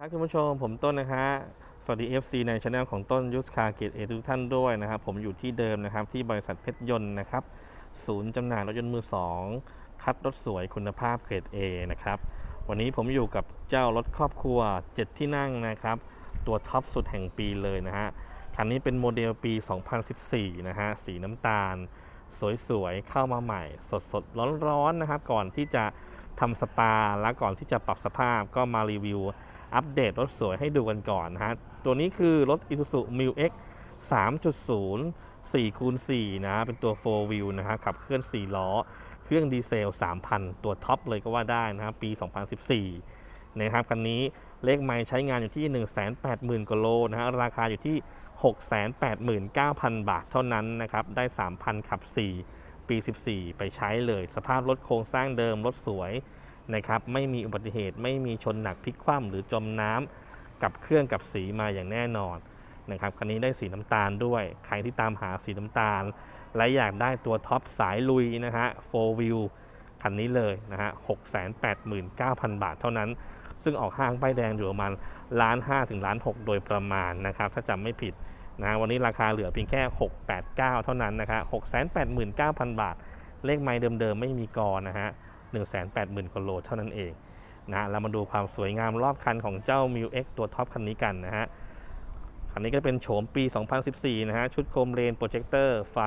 ครับคุณผู้ชมผมต้นนะฮะสวัสดี FC ในช anel ของต้นยุสคาเกตเอทุกท่านด้วยนะครับ ผมอยู่ที่เดิมนะครับ ที่บริษัทเพชรยนต์นะครับ ศูนย์จำหน่ายรถยนต์มือ 2 คัดรถสวยคุณภาพเกรด A นะครับ วันนี้ผมอยู่กับเจ้ารถครอบครัว 7 ที่นั่งนะครับ ตัวท็อปสุดแห่งปีเลยนะฮะ คันนี้เป็นโมเดลปี 2014 นะฮะ สีน้ำตาล สวยๆ เข้ามาใหม่ สดๆ ร้อนๆนะครับ ก่อนที่จะทำสปาและก่อนที่จะปรับสภาพก็มารีวิว อัปเดตรถสวยให้ดูกันก่อนนะฮะ ตัวนี้คือรถ Isuzu m i l X 3.0 4คูณ4นะ เป็นตัว 4 wheel นะฮะขับเคลื่อน 4 ล้อ เครื่องดีเซล 3,000 ตัวท็อปเลยก็ว่าได้นะครับ ปี 2014 นะครับ คันนี้เลขไมล์ใช้งานอยู่ที่ 180,000 กว่าโลนะฮะ ราคาอยู่ที่ 689,000 บาทเท่านั้นนะครับ ได้ 3,000 ขับ 4 ปี 14 ไปใช้เลย สภาพรถโครงสร้างเดิม รถสวย นะครับไม่มีอุบัติเหตุ ไม่มีชนหนักพลิกคว่ำหรือจมน้ำกับเครื่องกับสีมาอย่างแน่นอนนะครับคันนี้ได้สีน้ำตาลด้วย ใครที่ตามหาสีน้ำตาล และอยากได้ตัวท็อปสายลุยนะฮะ4 wheel คันนี้เลยนะฮะ689,000บาทเท่านั้น ซึ่งออกห้างป้ายแดงอยู่ประมาณล้าน5ถึงล้าน6โดยประมาณนะครับ ถ้าจำไม่ผิดนะวันนี้ราคาเหลือเพียงแค่ 689 เท่านั้นนะครับ689,000 บาท เลขไม้เดิมๆ ไม่มีกอนะฮะ 180,000กว่าโลเท่านั้นเองนะเรามาดูความสวยงามรอบคันของเจ้า m ิ X ตัวท็อปคันนี้กันนะฮะ คันนี้ก็เป็นโฉมปี 2014 นะฮะ ชุดโคมเลนโปรเจคเตอร์ไฟ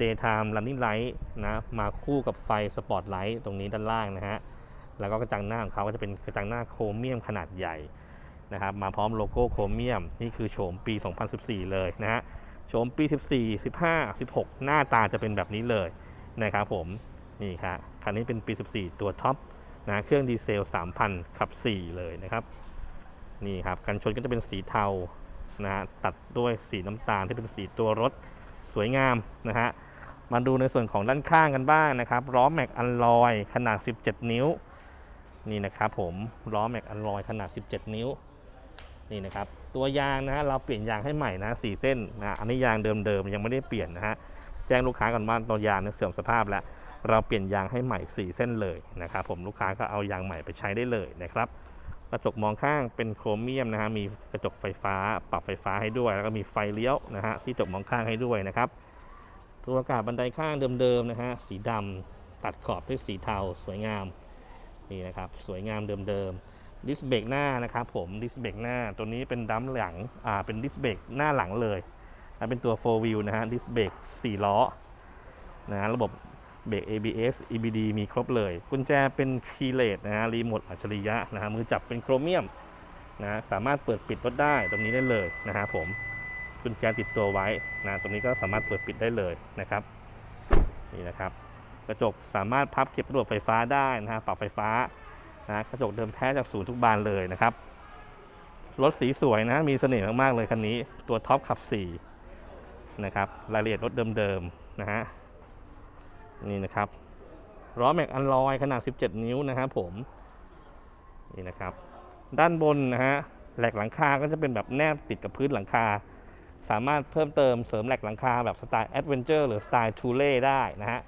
Daytime Running Light นะมาคู่กับไฟสปอตไลท์ตรงนี้ด้านล่างนะฮะ แล้วก็กระจังหน้าของเขาก็จะเป็นกระจังหน้าโครเมียมขนาดใหญ่นะครับมาพร้อมโลโก้โครเมียม นี่คือโฉมปี 2014 เลยนะฮะโฉมปี 14 15 16 หน้าตาจะเป็นแบบนี้เลยนะครับผม นี่ครับคันนี้เป็นปี 14 ตัวท็อปนะเครื่องดีเซล 3,000 ขับ 4 เลยนะครับนี่ครับกันชนก็จะเป็นสีเทานะฮะตัดด้วยสีน้ำตาลที่เป็นสีตัวรถสวยงามนะฮะมาดูในส่วนของด้านข้างกันบ้างนะครับล้อแม็กอัลลอยขนาด 17 นิ้วนี่นะครับผมล้อแม็กอัลลอยขนาด 17 นิ้วนี่นะครับตัวยางนะฮะเราเปลี่ยนยางให้ใหม่นะ4เส้นนะอันนี้ยางเดิมๆยังไม่ได้เปลี่ยนนะฮะแจ้งลูกค้าก่อนว่าตัวยางเนี่ยเสื่อมสภาพแล้ว เราเปลี่ยนยางให้ใหม่ 4 เส้นเลยนะครับผมลูกค้าก็เอายางใหม่ไปใช้ได้เลยนะครับกระจกมองข้างเป็นโครเมียมนะฮะมีกระจกไฟฟ้า ปรับไฟฟ้าให้ด้วย แล้วก็มีไฟเลี้ยวนะฮะที่กระจกมองข้างให้ด้วยนะครับตัวอากาศบันไดข้างเดิมๆนะฮะสีดำตัดขอบด้วยสีเทาสวยงามนี่นะครับสวยงามเดิมๆดิสเบรกหน้านะครับผมดิสเบรกหน้าตัวนี้เป็นดัมหลังอ่าเป็นดิสเบรกหน้าหลังเลยเป็นตัว 4 wheel นะฮะดิสเบรก4ล้อนะฮะระบบ เบรก ABS EBD มีครบเลย กุญแจเป็นคีย์เลสนะฮะรีโมทอัจฉริยะนะฮะมือจับเป็นโครเมียมนะสามารถเปิดปิดรถได้ตรงนี้ได้เลยนะฮะผมกุญแจติดตัวไว้นะตรงนี้ก็สามารถเปิดปิดได้เลยนะครับนี่นะครับ กระจกสามารถพับเก็บระบบไฟฟ้าได้นะฮะปรับไฟฟ้านะกระจกเดิมแท้จากศูนย์ทุกบานเลยนะครับรถสีสวยนะมีเสน่ห์มากๆเลยคันนี้ตัวท็อปขับ4นะครับรายละเอียดรถเดิมๆนะฮะ นี่นะครับล้อแม็กอันลอยขนาด 17 นิ้วนะครับผม นี่นะครับ ด้านบนนะฮะแหลกหลังคาก็จะเป็นแบบแนบติดกับพื้นหลังคา สามารถเพิ่มเติมเสริมแหลกหลังคาแบบสไตล์แอดเวนเจอร์หรือสไตล์ทูเล่ได้นะฮะ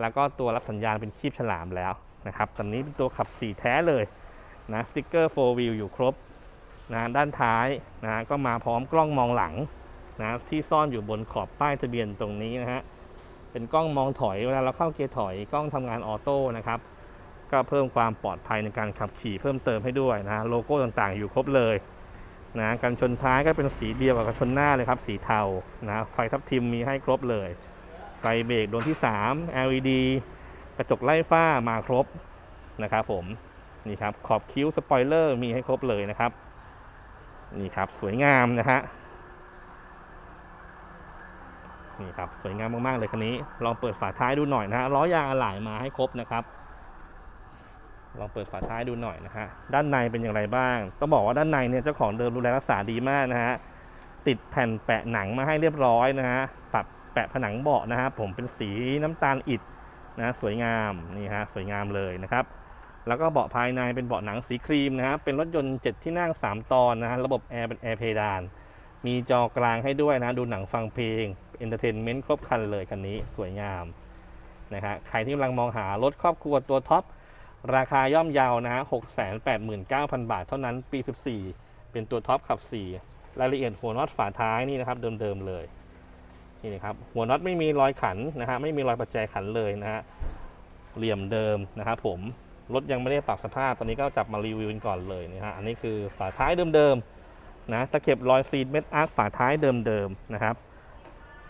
แล้วก็ตัวรับสัญญาณเป็นคีบฉลามแล้วนะครับตอนนี้เป็นตัวขับ 4 แท้เลยนะสติ๊กเกอร์ 4 wheel อยู่ครบนะด้านท้ายนะก็มาพร้อมกล้องมองหลังนะที่ซ่อนอยู่บนขอบป้ายทะเบียนตรงนี้นะฮะ เป็นกล้องมองถอยเวลาเราเข้าเกียร์ถอยกล้องทำงานออโต้นะครับ ก็เพิ่มความปลอดภัยในการขับขี่เพิ่มเติมให้ด้วยนะโลโก้ต่างๆ อยู่ครบเลยนะกันชนท้ายก็เป็นสีเดียวกับกันชนหน้าเลยครับ สีเทานะไฟทับทิมมีให้ครบเลย ไฟเบรกดวงที่ 3 LED กระจกไล่ฟ้ามาครบนะครับผมนี่ครับขอบคิ้วสปอยเลอร์มีให้ครบเลยนะครับนี่ครับสวยงามนะฮะ นี่ครับสวยงามมากๆเลยคันนี้ ลองเปิดฝาท้ายดูหน่อยนะฮะล้อยางอะไหล่มาให้ครบนะครับ ลองเปิดฝาท้ายดูหน่อยนะฮะด้านในเป็นอย่างไรบ้าง ต้องบอกว่าด้านในเนี่ยเจ้าของเดิมดูแลรักษาดีมากนะฮะติดแผ่นแปะหนังมาให้เรียบร้อยนะฮะปรับแปะผนังเบาะนะฮะผมเป็นสีน้ำตาลอิฐนะสวยงามนี่ฮะสวยงามเลยนะครับ แล้วก็เบาะภายในเป็นเบาะหนังสีครีมนะฮะเป็นรถยนต์ 7 ที่นั่ง 3 ตอนนะฮะระบบแอร์เป็นแอร์เพดาน มีจอกลางให้ด้วยนะ ดูหนังฟังเพลงเอนเตอร์เทนเมนต์ครบครันเลยคันนี้สวยงามนะฮะใครที่กำลังมองหารถครอบครัวตัวท็อป ราคาย่อมเยาวนะฮะ689,000บาทเท่านั้นปี 14 เป็นตัวท็อปขับ 4 รายละเอียดหัวน็อตฝาท้ายนี่นะครับเดิมๆเลยนี่นะครับหัวน็อตไม่มีรอยขันนะฮะไม่มีรอยประแจขันเลยนะฮะเหลี่ยมเดิมนะครับผมรถยังไม่ได้ปรับสภาพตอนนี้ก็จับมารีวิวกันก่อนเลยนะฮะอันนี้คือฝาท้ายเดิมๆ นะตะเข็บรอยซีดเม็ดอาร์คฝาท้ายเดิมๆนะครับ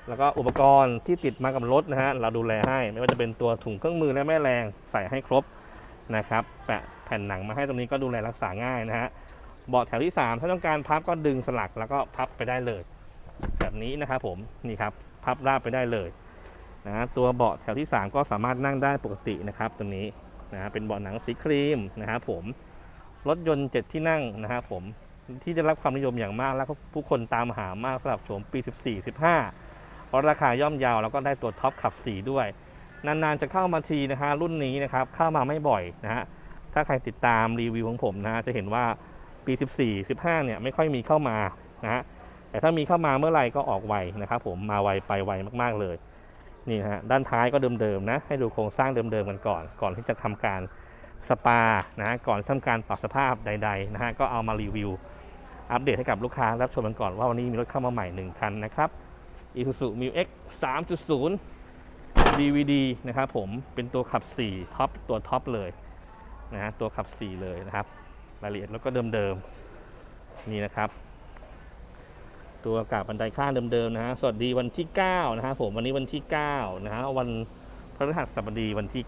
แล้วก็อุปกรณ์ที่ติดมากับรถนะฮะเราดูแลให้ไม่ว่าจะเป็นตัวถุงเครื่องมือและแม่แรงใส่ให้ครบนะครับแปะแผ่นหนังมาให้ตรงนี้ก็ดูแลรักษาง่ายนะฮะเบาะแถวที่ 3 ถ้าต้องการพับก็ดึงสลักแล้วก็พับไปได้เลย แบบนี้นะครับผมนี่ครับพับราบไปได้เลยนะตัวเบาะแถวที่ 3 ก็สามารถนั่งได้ปกตินะครับตรงนี้นะเป็นเบาะหนังสีครีมนะครับผมรถยนต์ 7 ที่นั่งนะครับผม ที่ได้รับความนิยมอย่างมาก แล้วก็ผู้คนตามหามากสำหรับโฉมปี 14 15 เพราะราคาย่อมเยาวแล้วก็ได้ตัวท็อปขับ 4 ด้วย นานๆจะเข้ามาทีนะฮะรุ่นนี้นะครับเข้ามาไม่บ่อยนะฮะถ้าใครติดตามรีวิวของผมนะฮะจะเห็นว่าปี 14 15 เนี่ยไม่ค่อยมีเข้ามานะฮะแต่ถ้ามีเข้ามาเมื่อไหร่ก็ออกไวนะครับผมมาไวไปไวมากๆเลยนี่ฮะด้านท้ายก็เดิมๆนะให้ดูโครงสร้างเดิมๆกันก่อน ก่อนที่จะทำการสปานะฮะก่อนทำการปรับสภาพใดๆนะฮะก็เอามารีวิว อัปเดตให้กับลูกค้ารับชมกันก่อนว่าวันนี้มีรถเข้ามาใหม่ 1 คันนะครับ Isuzu m u X 3.0 DVD นะครับผมเป็นตัวขับ 4 ท็อปตัวท็อปเลยนะฮะตัวขับ 4 เลยนะครับ รายละเอียดแล้วก็เดิมๆ นี่นะครับ ตัวกาบบันไดข้างเดิมๆนะฮะสวัสดีวันที่ 9 นะฮะผมวันนี้วันที่ 9 นะฮะวันพฤหัสบดีวันที่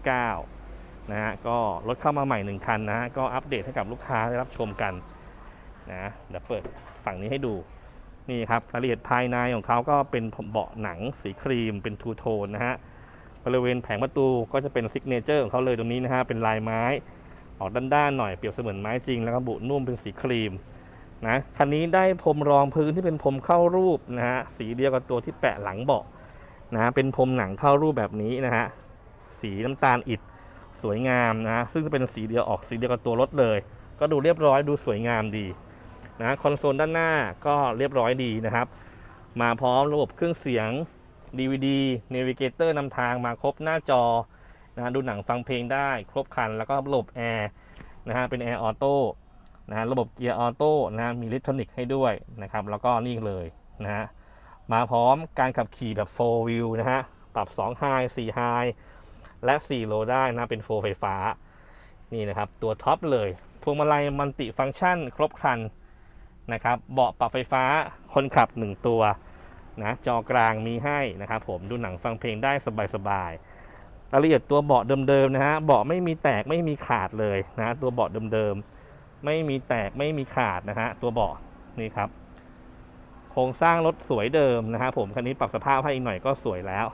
9นะฮะก็รถเข้ามาใหม่ 1 คันนะฮะก็อัปเดตให้กับลูกค้าได้รับชมกัน นะเดี๋ยวเปิดฝั่งนี้ให้ดูนี่ครับรายละเอียดภายในของเขาก็เป็นเบาะหนังสีครีมเป็นทูโทนนะฮะบริเวณแผงประตูก็จะเป็นซิกเนเจอร์ของเขาเลยตรงนี้นะฮะเป็นลายไม้ออกด้านๆหน่อยเปรียบเสมือนไม้จริงแล้วก็บุนุ่มเป็นสีครีมนะคันนี้ได้พรมรองพื้นที่เป็นพรมเข้ารูปนะฮะสีเดียวกับตัวที่แปะหลังเบาะนะเป็นพรมหนังเข้ารูปแบบนี้นะฮะสีน้ำตาลอิฐสวยงามนะซึ่งจะเป็นสีเดียวออกสีเดียวกับตัวรถเลย ก็ดูเรียบร้อยดูสวยงามดี นะคอนโซลด้านหน้าก็เรียบร้อยดีนะครับ มาพร้อมระบบเครื่องเสียง DVD Navigator นำทางมาครบหน้าจอนะดูหนังฟังเพลงได้ครบครัน แล้วก็ระบบแอร์นะฮะเป็นแอร์ออโต้นะฮะระบบเกียร์ออโต้นะมีอิเล็กทรอนิกส์ให้ด้วยนะครับ แล้วก็นี่เลยนะฮะมาพร้อมการขับขี่แบบ 4 wheel นะฮะปรับ 2 high 4 high และ 4 low ได้นะเป็น4ไฟฟ้า นี่นะครับ ตัวท็อปเลยพวงมาลัยมัลติฟังก์ชัน ครบครัน นะครับ เบาะปรับไฟฟ้าคนขับ 1 ตัวนะจอกลางมีให้นะครับผมดูหนังฟังเพลงได้สบายๆรายละเอียดตัวเบาะเดิมๆนะฮะเบาะไม่มีแตกไม่มีขาดเลยนะตัวเบาะเดิมๆไม่มีแตกไม่มีขาดนะฮะตัวเบาะนี่ครับโครงสร้างรถสวยเดิมนะฮะผมคันนี้ปรับสภาพให้อีกหน่อยก็สวยแล้ว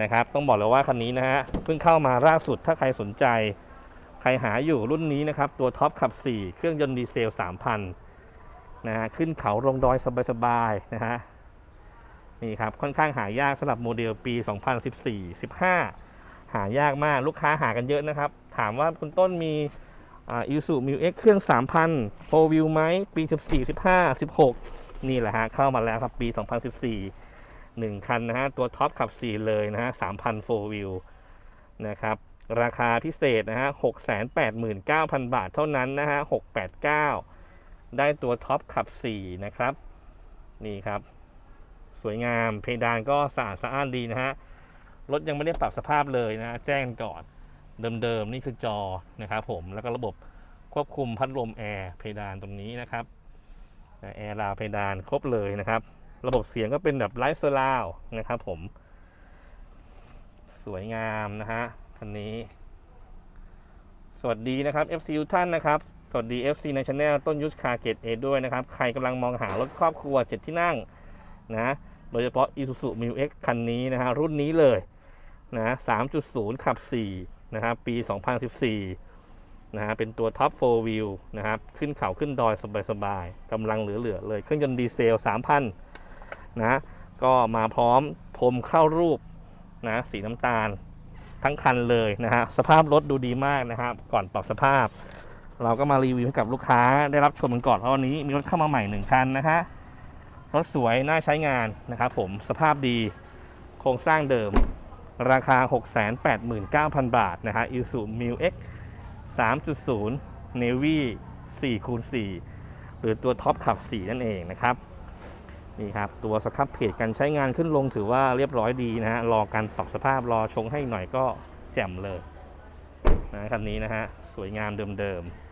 นะครับต้องบอกเลยว่าคันนี้นะฮะเพิ่งเข้ามาล่าสุดถ้าใครสนใจ ใครหาอยู่รุ่นนี้นะครับตัวท็อปขับ 4 เครื่องยนต์ดีเซล 3,000 นะฮะขึ้นเขาลงดอยสบายๆนะฮะนี่ครับค่อนข้างหายากสำหรับโมเดลปี 2014 15 หายากมากลูกค้าหากันเยอะนะครับ ถามว่าคุณต้นมีอิซูมิวเอ็กเครื่อง 3,000 4 Wheel ไหมปี 14 15 16 นี่แหละฮะเข้ามาแล้วครับปี 2014 1 คันนะฮะตัวท็อปขับ 4 เลยนะฮะ3,000 4 Wheel นะครับราคาพิเศษนะฮะ689,000 บาทเท่านั้นนะฮะ689 ได้ตัวท็อปขับ 4 นะครับ นี่ครับ สวยงามเพดานก็สะอาดสะอ้านดีนะฮะ รถยังไม่ได้ปรับสภาพเลยนะ แจ้งก่อนเดิมๆ นี่คือจอนะครับผมแล้วก็ระบบควบคุมพัดลมแอร์เพดานตรงนี้นะครับแอร์ราวเพดานครบเลยนะครับ ระบบเสียงก็เป็นแบบไลฟ์เซอร์ราวนะครับผม สวยงามนะฮะคันนี้ สวัสดีนะครับ FC ทุกท่านนะครับ สวัสดี FC ในช anel ต้นยุทธคาเกตเอด้วยนะครับ ใครกำลังมองหารถครอบครัว 7 ที่นั่งนะโดยเฉพาะ Isuzu m u X คันนี้นะฮะรุ่นนี้เลยนะ3.0 ขับ 4 นะครับ ปี 2014 นะฮะเป็นตัวท็อป4 wheel นะครับ ขึ้นเขาขึ้นดอยสบายๆกำลังเหลือ ๆ เลย เครื่องยนต์ดีเซล 3,000 นะ ก็มาพร้อมพรมเข้ารูปนะสีน้ำตาลทั้งคันเลยนะฮะสภาพรถดูดีมากนะครับ ก่อนปรับสภาพ เราก็มารีวิวให้กับลูกค้าได้รับชมกันก่อนเพราะวันนี้มีรถเข้ามาใหม่หนึ่งคันนะคะรถสวยน่าใช้งานนะครับผมสภาพดีโครงสร้างเดิมราคา 689,000 บาทนะฮะ Isuzu m u X 3.0 Navy 4คูณ4หรือตัวท็อปขับ 4 นั่นเองนะครับนี่ครับ ตัวสครับเพจการใช้งานขึ้นลงถือว่าเรียบร้อยดีนะฮะ รอการปรับสภาพรอชงให้หน่อยก็แจ่มเลยนะคันนี้นะฮะ สวยงามเดิมๆ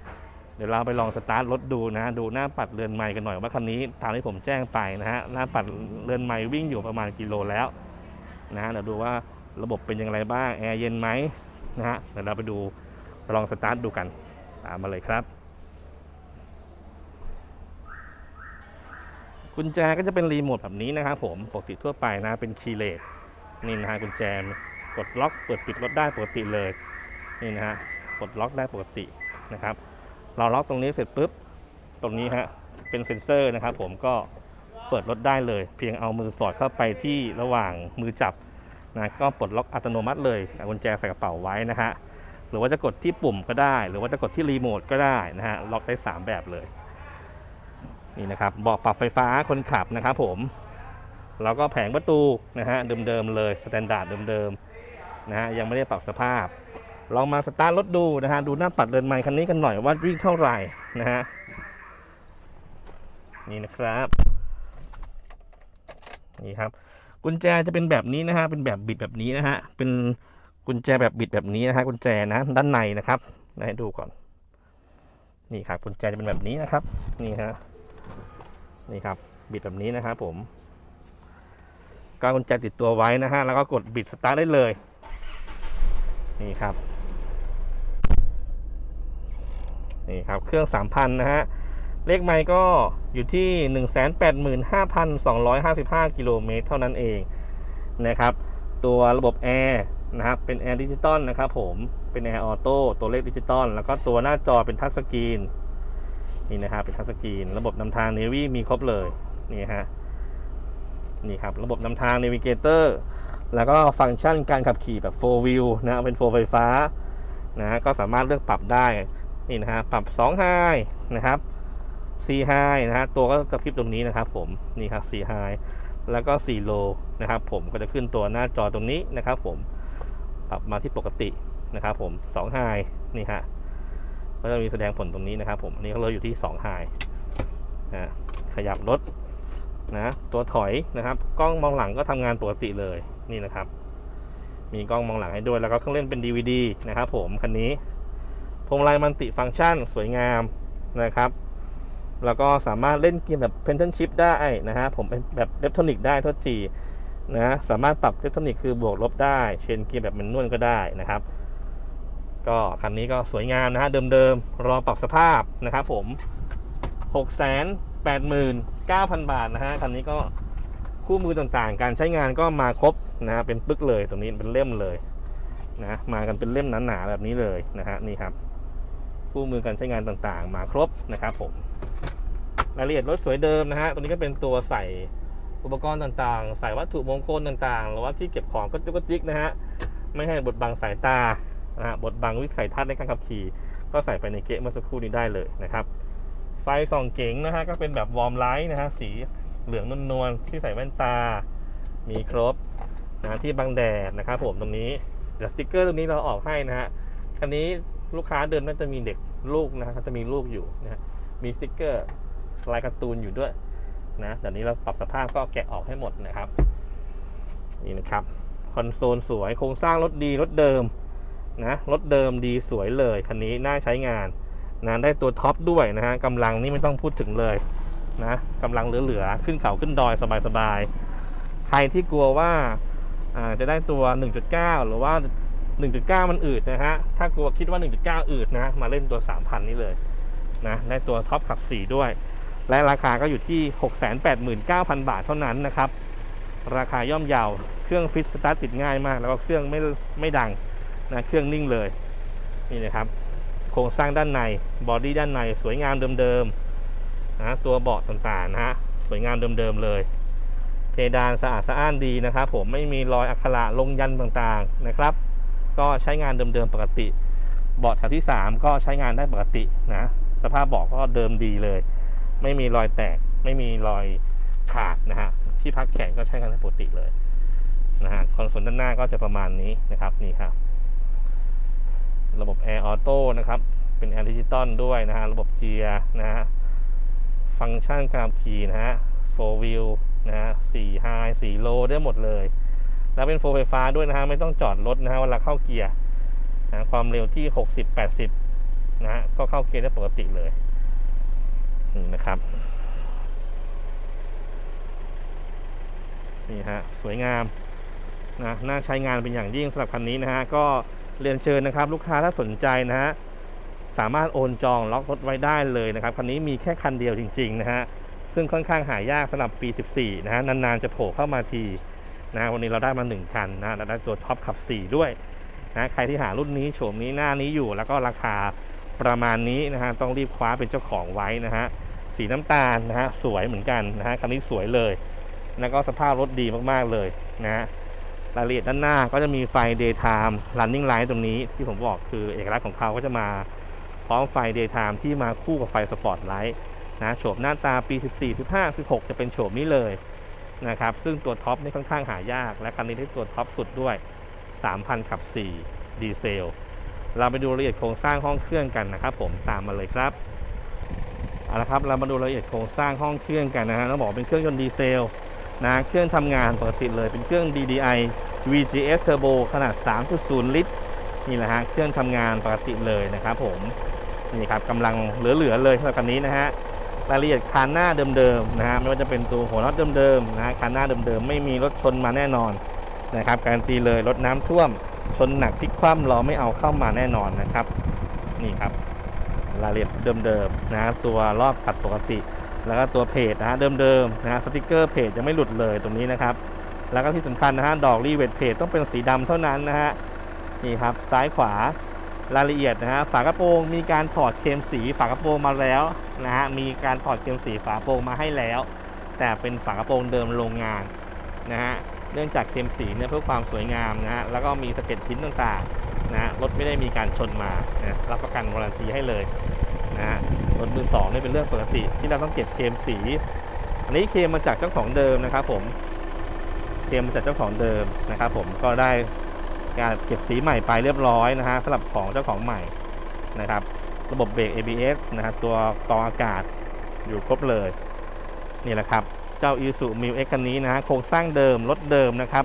ดี๋ยวเราไปลองสตาร์ทรถดูนะ ดูหน้าปัดเรือนไม้กันหน่อยว่าคันนี้ตามที่ผมแจ้งไปนะฮะหน้าปัดเรือนไม้วิ่งอยู่ประมาณกิโลแล้วนะฮะเดี๋ยวดูว่าระบบเป็นอย่างไรบ้างแอร์เย็นไหมนะฮะเดี๋ยวเราไปดูลองสตาร์ทดูกันตามมาเลยครับ กุญแจก็จะเป็นรีโมทแบบนี้นะครับผมปกติทั่วไปนะเป็นคีย์เลสนี่นะฮะกุญแจกดล็อกเปิดปิดรถได้ปกติเลยนี่นะฮะกดล็อกได้ปกตินะครับ เราล็อกตรงนี้เสร็จปุ๊บ ตรงนี้ฮะ เป็นเซ็นเซอร์นะครับผมก็เปิดรถได้เลย เพียงเอามือสอดเข้าไปที่ระหว่างมือจับนะก็ปลดล็อกอัตโนมัติเลยกุญแจใส่กระเป๋าไว้นะฮะหรือว่าจะกดที่ปุ่มก็ได้ หรือว่าจะกดที่รีโมทก็ได้นะฮะล็อกได้ 3 แบบเลยนี่นะครับเบาะปรับไฟฟ้าคนขับนะครับผมแล้วก็แผงประตูนะฮะเดิมๆเลยสแตนดาร์ดเดิมๆนะฮะยังไม่ได้ปรับสภาพ ลองมาสตาร์ทรถดูนะฮะดูหน้าปัดเดินไม้คันนี้กันหน่อยว่าวิ่งเท่าไหร่นะฮะนี่นะครับนี่ครับ กุญแจจะเป็นแบบนี้นะฮะเป็นแบบบิดแบบนี้นะฮะเป็นกุญแจแบบบิดแบบนี้นะฮะกุญแจนะด้านในนะครับให้ดูก่อน นี่ครับกุญแจจะเป็นแบบนี้นะครับ นี่ฮะนี่ครับบิดแบบนี้นะครับผมก็กุญแจติดตัวไว้นะฮะแล้วก็กดบิดสตาร์ทได้เลย นี่ครับ นี่ครับเครื่อง 3,000 นะฮะ เลขไมค์ก็อยู่ที่ 185,255 กิโลเมตรเท่านั้นเองนะครับ ตัวระบบแอร์นะครับเป็นแอร์ดิจิตอลนะครับผมเป็นแอร์ออโต้ตัวเลขดิจิตอลแล้วก็ตัวหน้าจอเป็นทัชสกรีนนี่นะครับเป็นทัชสกรีนระบบนำทาง Navy มีครบเลยนี่ฮะนี่ครับระบบนำทาง Navigator แล้วก็ฟังก์ชันการขับขี่แบบ 4 wheel นะเป็น 4 ไฟฟ้านะก็สามารถเลือกปรับได้ นี่นะฮะปรับ2 high นะครับ4 high นะฮะตัวก็กระพริบตรงนี้นะครับผมนี่ครับ4 high แล้วก็4 low นะครับผมก็จะขึ้นตัวหน้าจอตรงนี้นะครับผมปรับมาที่ปกตินะครับผม2 high นี่ฮะก็จะมีแสดงผลตรงนี้นะครับผมอันนี้เราอยู่ที่2 high นะขยับรถนะตัวถอยนะครับกล้องมองหลังก็ทำงานปกติเลยนี่นะครับ มีกล้องมองหลังให้ด้วยแล้วก็เครื่องเล่นเป็น DVD นะครับผมคันนี้ พวงมาลัยมันติฟังก์ชันสวยงามนะครับ แล้วก็สามารถเล่นเกมแบบ p e n t a l Chip ได้นะฮะผมเป็นแบบเล็บทอนิกได้ทษทีนะสามารถปรับเล็บทอนิกคือบวกลบได้เชนเกมแบบมันนวลก็ได้นะครับ ก็คันนี้ก็สวยงามนะฮะเดิมๆรอปรับสภาพนะครับผม 689,000 บาทนะฮะคันนี้ก็คู่มือต่างๆ การใช้งานก็มาครบนะฮะเป็นปึกเลยตรงนี้เป็นเล่มเลยนะมากันเป็นเล่มหนาๆแบบนี้เลยนะฮะนี่ครับ คู่มือการใช้งานต่างๆ มาครบนะครับผมรายละเอียดรถสวยเดิมนะฮะตรงนี้ก็เป็นตัวใส่อุปกรณ์ต่างๆ ใส่วัตถุมงคลต่างๆ หรือว่าที่เก็บของก็จุกจิกนะฮะไม่ให้บดบังสายตานะฮะบดบังวิสัยทัศน์ในการขับขี่ ก็ใส่ไปในเกะเมื่อสักครู่นี้ได้เลยนะครับ ไฟส่องเก๋งนะฮะก็เป็นแบบวอร์มไลท์นะฮะสีเหลืองนวลๆที่ใส่แว่นตา มีครบนะที่บังแดดนะครับผมตรงนี้เดี๋ยวสติ๊กเกอร์ตรงนี้เราออกให้นะฮะ คันนี้ลูกค้าเดินน่าจะมีเด็กลูกนะฮะจะมีลูกอยู่นะมีสติ๊กเกอร์ลายการ์ตูนอยู่ด้วยนะเดี๋ยวนี้เราปรับสภาพก็แกะออกให้หมดนะครับ นี่นะครับคอนโซลสวยโครงสร้างรถดีรถเดิมนะรถเดิมดีสวยเลยคันนี้น่าใช้งานนะได้ตัวท็อปด้วยนะฮะกำลังนี่ไม่ต้องพูดถึงเลยนะกำลังเหลือๆขึ้นเขาขึ้นดอยสบายๆใครที่กลัวว่าจะได้ตัว 1.9 หรือว่า 1.9 มันอืดนะฮะ ถ้ากลัวคิดว่า 1.9 อืดนะ มาเล่นตัว 3,000 นี้เลยนะ ได้ตัวท็อปขับ 4 ด้วย และราคาก็อยู่ที่ 689,000 บาทเท่านั้นนะครับ ราคาย่อมเยาว เครื่องฟิตสตาร์ทติดง่ายมาก แล้วก็เครื่องไม่ไม่ดังนะ เครื่องนิ่งเลย นี่นะครับ โครงสร้างด้านใน บอดี้ด้านในสวยงามเดิมๆนะ ตัวเบาะต่างๆนะฮะ สวยงามเดิมๆเลยเพดานสะอาดสะอ้านดีนะครับผมไม่มีรอยอักขระลงยันต์ต่างๆนะครับ ก็ใช้งานเดิมๆปกติ เบาะแถวที่ 3 ก็ใช้งานได้ปกตินะ สภาพเบาะก็เดิมดีเลย ไม่มีรอยแตก ไม่มีรอยขาดนะฮะ ที่พักแขนก็ใช้งานได้ปกติเลยนะฮะ คอนโซลด้านหน้าก็จะประมาณนี้นะครับ นี่ครับ ระบบแอร์ออโต้นะครับ เป็นแอร์ดิจิตอลด้วยนะฮะ ระบบเกียร์นะฮะ ฟังก์ชันการขี่นะฮะ4 wheel นะฮะ4 high 4 low ได้หมดเลย แล้วเป็นโฟไฟฟ้าด้วยนะฮะไม่ต้องจอดรถนะฮะเวลาเข้าเกียร์นะความเร็วที่ 60 80 นะฮะก็เข้าเกียร์ได้ปกติเลยนี่นะครับนี่ฮะสวยงามนะน่าใช้งานเป็นอย่างยิ่งสำหรับคันนี้นะฮะก็เรียนเชิญนะครับ ลูกค้าถ้าสนใจนะฮะสามารถโอนจองล็อกรถไว้ได้เลยนะครับคันนี้มีแค่คันเดียวจริงๆนะฮะซึ่งค่อนข้างหายากสำหรับปี 14 นะฮะนานๆจะโผล่เข้ามาที นะวันนี้เราได้มา 1 คันนะเราได้ตัวท็อปขับ 4 ด้วยนะใครที่หารุ่นนี้โฉมนี้หน้านี้อยู่ แล้วก็ราคาประมาณนี้นะฮะต้องรีบคว้าเป็นเจ้าของไว้นะฮะสีน้ำตาลนะฮะสวยเหมือนกันนะฮะคันนี้สวยเลย แล้วก็สภาพรถดีมากๆเลยนะฮะรายละเอียดด้านหน้าก็จะมีไฟ daytime running light ตรงนี้ที่ผมบอกคือเอกลักษณ์ของเขาก็จะมาพร้อมไฟ daytime ที่มาคู่กับไฟ spotlight นะโฉมหน้าตาปี 14 15 16 จะเป็นโฉมนี้เลย นะครับซึ่งตัวท็อปนี่ค่อนข้างหายาก และคันนี้ที่ตัวท็อปสุดด้วย 3,000ขับ4ดีเซล เราไปดูรายละเอียดโครงสร้างห้องเครื่องกันนะครับผมตามมาเลยครับเอาละครับเรามาดูรายละเอียดโครงสร้างห้องเครื่องกันนะฮะต้องบอกเป็นเครื่องยนต์ดีเซลนะเครื่องทำงานปกติเลยเป็นเครื่อง DDI VGS Turbo ขนาด 3.0 ลิตรนี่แหละฮะเครื่องทำงานปกติเลยนะครับผมนี่ครับกำลังเหลือๆเลยสำหรับคันนี้นะฮะ รายละเอียดคานหน้าเดิมๆนะฮะไม่ว่าจะเป็นตัวหัวน็อตเดิมๆนะฮะคานหน้าเดิมๆไม่มีรถชนมาแน่นอนนะครับการันตีเลยรถน้ำท่วมชนหนักพลิกคว่ำเราไม่เอาเข้ามาแน่นอนนะครับนี่ครับรายละเอียดเดิมๆนะตัวรอบขัดปกติ แล้วก็ตัวเพจนะฮะเดิมๆนะฮะสติกเกอร์เพจยังไม่หลุดเลยตรงนี้นะครับ แล้วก็ที่สำคัญนะฮะดอกรีเวทเพจต้องเป็นสีดำเท่านั้นนะฮะนี่ครับซ้ายขวา รายละเอียดนะฮะฝากระโปรงมีการถอดเคมสีฝากระโปรงมาแล้วนะฮะมีการถอดเคมสีฝากระโปรงมาให้แล้ว แต่เป็นฝากระโปรงเดิมโรงงานนะฮะเนื่องจากเคมสีเนี่ยเพื่อความสวยงามนะฮะแล้วก็มีสเก็ตพิ้นต่างๆนะฮะรถไม่ได้มีการชนมานะรับประกันวารันตีให้เลยนะฮะรถมือสองนี่เป็นเรื่องปกติที่เราต้องเก็บเคมสี อันนี้เคมมาจากเจ้าของเดิมนะครับผมเคมมาจากเจ้าของเดิมนะครับผมก็ได้ การเก็บสีใหม่ไปเรียบร้อยนะฮะสำหรับของเจ้าของใหม่นะครับ ระบบเบรก ABS นะครับตัวกรองอากาศอยู่ครบเลย นี่แหละครับ เจ้า Isuzu m i x คันนี้นะฮะโครงสร้างเดิมรถเดิมนะครับ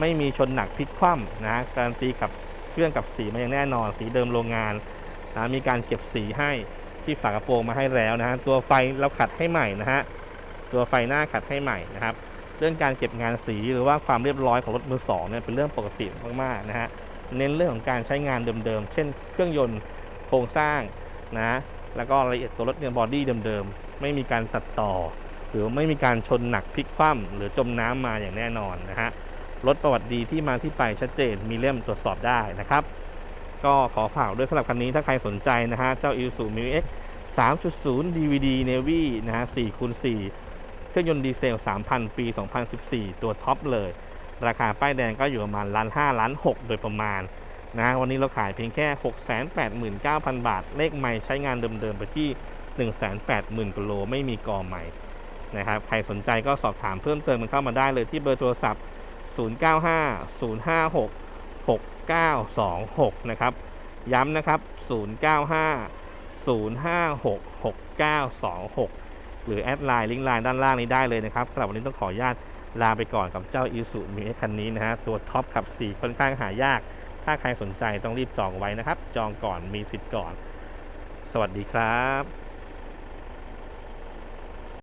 ไม่มีชนหนักพลิกคว่ำนะฮะการันตีกับเครื่องกับสีมาอย่างแน่นอนสีเดิมโรงงานนะมีการเก็บสีให้ที่ฝากระโปรงมาให้แล้วนะฮะตัวไฟเราขัดให้ใหม่นะฮะตัวไฟหน้าขัดให้ใหม่นะครับ เรื่องการเก็บงานสีหรือว่าความเรียบร้อยของรถมือสองเนี่ยเป็นเรื่องปกติมากๆนะฮะเน้นเรื่องของการใช้งานเดิมๆ เช่น เครื่องยนต์โครงสร้างนะแล้วก็รายละเอียดตัวรถเนี่ยบอดี้เดิมๆ ไม่มีการตัดต่อ หรือไม่มีการชนหนักพลิกคว่ำหรือจมน้ำมาอย่างแน่นอนนะฮะรถประวัติดีที่มาที่ไปชัดเจนมีเล่มตรวจสอบได้นะครับ ก็ขอฝากด้วยสำหรับคันนี้ถ้าใครสนใจนะฮะเจ้า Isuzu m i x 3.0 DVD Navy นะฮะ4คูณ4 รื่องยนต์ดีเซล 3,000 ปี 2014 ตัวท็อปเลย ราคาป้ายแดงก็อยู่ประมาณล้าน5ล้าน6โดยประมาณนะฮะวันนี้เราขายเพียงแค่ 689,000 บาท เลขใหม่ใช้งานเดิมๆไปที่ 180,000กิโลไม่มีกอใหม่นะครับ ใครสนใจก็สอบถามเพิ่มเติมมันเข้ามาได้เลยที่เบอร์โทรศัพท์ 095 056 6926 นะครับ ย้ำนะครับ 095 056 6926 หรือแอดไลน์ลิงก์ไลน์ด้านล่างนี้ได้เลยนะครับสำหรับวันนี้ต้องขออนุญาตลาไปก่อนกับเจ้า i s u m i คันนี้นะฮะตัวท็อปขับ 4 ค่อนข้างหายาก ถ้าใครสนใจต้องรีบจองไว้นะครับ จองก่อนมีสิทธิ์ก่อน สวัสดีครับ